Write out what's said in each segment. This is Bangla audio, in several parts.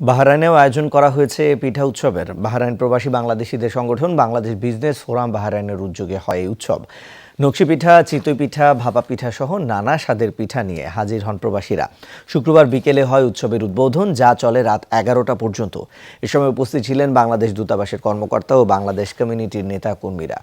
বাহরাইনেও আয়োজন করা হয়েছে পিঠা উৎসবের। বাহরাইন প্রবাসী বাংলাদেশিদের সংগঠন বাংলাদেশ বিজনেস ফোরাম বাহরাইনের উদ্যোগে হয় এই উৎসব। নকশি পিঠা, চিতই পিঠা, ভাপা পিঠা সহ নানা স্বাদের পিঠা নিয়ে হাজির হন প্রবাসীরা। শুক্রবার বিকেলে হয় উৎসবের উদ্বোধন, যা চলে রাত এগারোটা পর্যন্ত। এ সময় উপস্থিত ছিলেন বাংলাদেশ দূতাবাসের কর্মকর্তা ও বাংলাদেশ কমিউনিটির নেতা কর্মীরা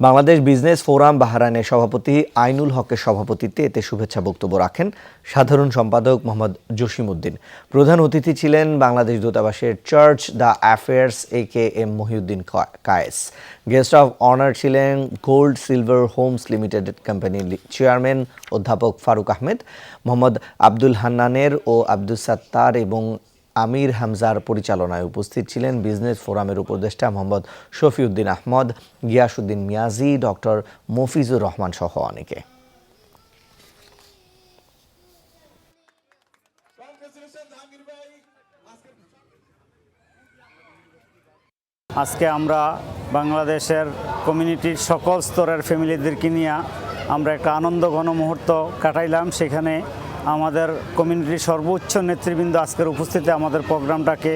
বাংলাদেশ বিজনেস ফোরাম বাহারানের সভাপতি আইনুল হকের সভাপতিত্বে এতে শুভেচ্ছা বক্তব্য রাখেন সাধারণ সম্পাদক মোহাম্মদ জসিমউদ্দিন। প্রধান অতিথি ছিলেন বাংলাদেশ দূতাবাসের chargé d'affaires, A K M Mohiuddin Kayes. Guest of honour ছিলেন গোল্ড সিলভার হোমস লিমিটেড কোম্পানির চেয়ারম্যান অধ্যাপক ফারুক আহমেদ, মোহাম্মদ আব্দুল হান্নানের ও আব্দুল সাত্তার এবং আমির হামজার পরিচালনায় উপস্থিত ছিলেন বিজনেস ফোরামের উপদেষ্টা মোহাম্মদ শফিউদ্দিন আহমদ গিয়াসুদ্দিন মিয়াজি, ডক্টর মফিজুর রহমান সহ অনেকে। আজকে আমরা বাংলাদেশের কমিউনিটির সকল স্তরের ফ্যামিলিদেরকে নিয়ে আমরা একটা আনন্দ ঘন মুহূর্ত কাটাইলাম। সেখানে আমাদের কমিউনিটির সর্বোচ্চ নেতৃবৃন্দ আজকের উপস্থিতি আমাদের প্রোগ্রামটাকে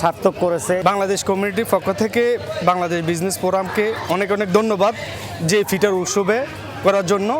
সার্থক করেছে। বাংলাদেশ কমিউনিটির পক্ষ থেকে বাংলাদেশ বিজনেস ফোরামকে অনেক অনেক ধন্যবাদ যে ফিটার উৎসবে করার জন্য।